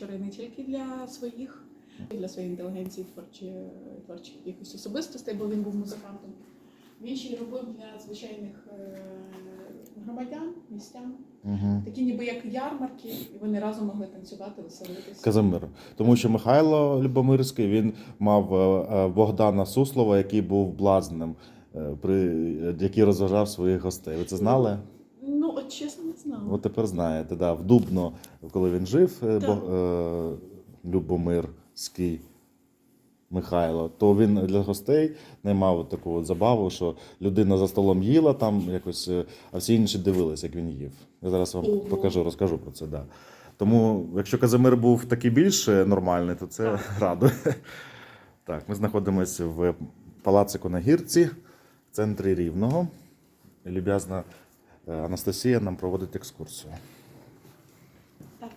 вечори не тільки для своїх, і для своєї інтелігенції творчі, творчих якихось особистостей, бо він був музикантом. Він ще й робив для звичайних е, громадян, містян, Угу. такі ніби як ярмарки, і вони разом могли танцювати, веселитися. Казимир. Тому що Михайло Любомирський він мав е, е, Богдана Суслова, який був блазнем, е, при, який розважав своїх гостей. Ви це знали? Ну, от чесно, не знала. От тепер знаєте, да, в Дубно, коли він жив, е, Бо- е, Любомирський Михайло, то він для гостей наймав таку от забаву, що людина за столом їла там якось, е, а всі інші дивились, як він їв. Я зараз вам Ого. покажу, розкажу про це. Да. Тому, якщо Казимир був такий більш е, нормальний, то це радує. Так, ми знаходимося в Палацику на гірці, в центрі Рівного. Люб'язна Анастасія нам проводить екскурсію. Так.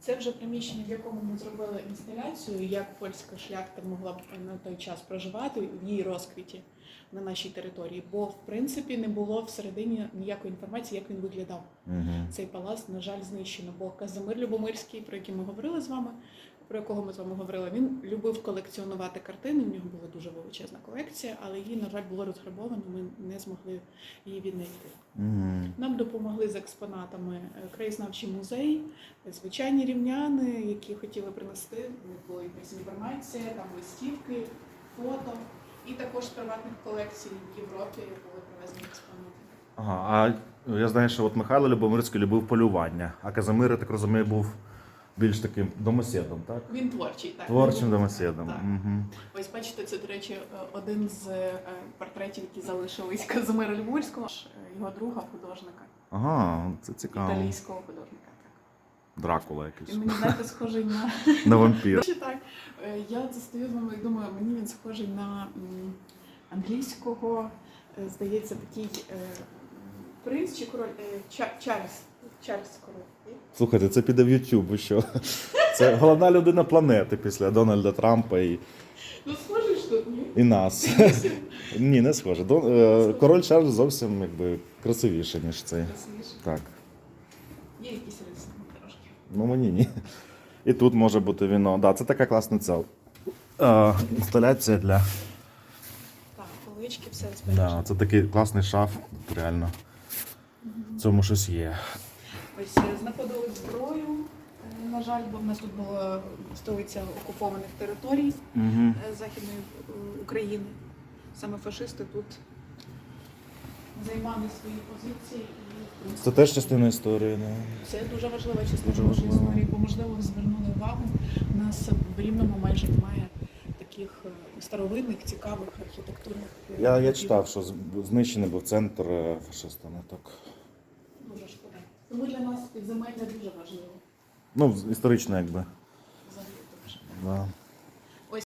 Це вже приміщення, в якому ми зробили інсталяцію, як польська шляхта могла б на той час проживати в її розквіті на нашій території. Бо, в принципі, не було всередині ніякої інформації, як він виглядав. Угу. Цей палац, на жаль, знищено. Бо Казимир Любомирський, про який ми говорили з вами, про якого ми з вами говорили, він любив колекціонувати картини. У нього була дуже величезна колекція, але її, на жаль, було розграбовано. Ми не змогли її віднайти. Угу. Нам допомогли з експонатами е, краєзнавчий музей, звичайні рівняни, які хотіли принести. У була якась інформація, там листівки, фото. І також з приватних колекцій в Європі були привезені експонати. Ага, а я знаю, що от Михайло Любомирський любив полювання, а Казимир, я так розумію, був більш таким домоседом, так? Він творчий, так. Творчим домоседом. Так. Угу. Ось бачите, це, до речі, е, один з е, портретів, які залишились Казимира Любомирського, ж, е, його друга художника, Ага, це цікаво. італійського художника. Дракула якийсь. мені знаєте, схожий на На вампір. Так? Е, Я це стою з вами і думаю, мені він схожий на англійського, е, здається, такий е, принц чи король Чарльз. Чарльз король. Слухайте, це піде в YouTube, ви що? Це головна людина планети після Дональда Трампа і, Ну, схожий ж тут, ні? і нас. Ні, не схоже. Король Чарльз зовсім якби красивіший, ніж цей. Красивіше. Так. Є якісь. Ну мені ні. І тут може бути віно. Да, це така класна ця е, інсталяція для. Так, полички, все Да, це такий класний шаф, реально. В цьому щось є. Ось е, знаходили зброю, е, на жаль, бо в нас тут була столиця окупованих територій. Угу. е, Західної України. Саме фашисти тут займали свої позиції і Це теж частина історії. Да. це дуже важлива частина Дуже нашої важливо. історії, бо можливо ви звернули увагу. У нас в Рівному майже немає таких е, старовинних, цікавих архітектурних. е, Я, я читав, що знищений був центр е, фашистами. Так. Дуже шкода. Тому для нас підземелля дуже важливо. Ну, історично, якби. Взагалі дуже. Да.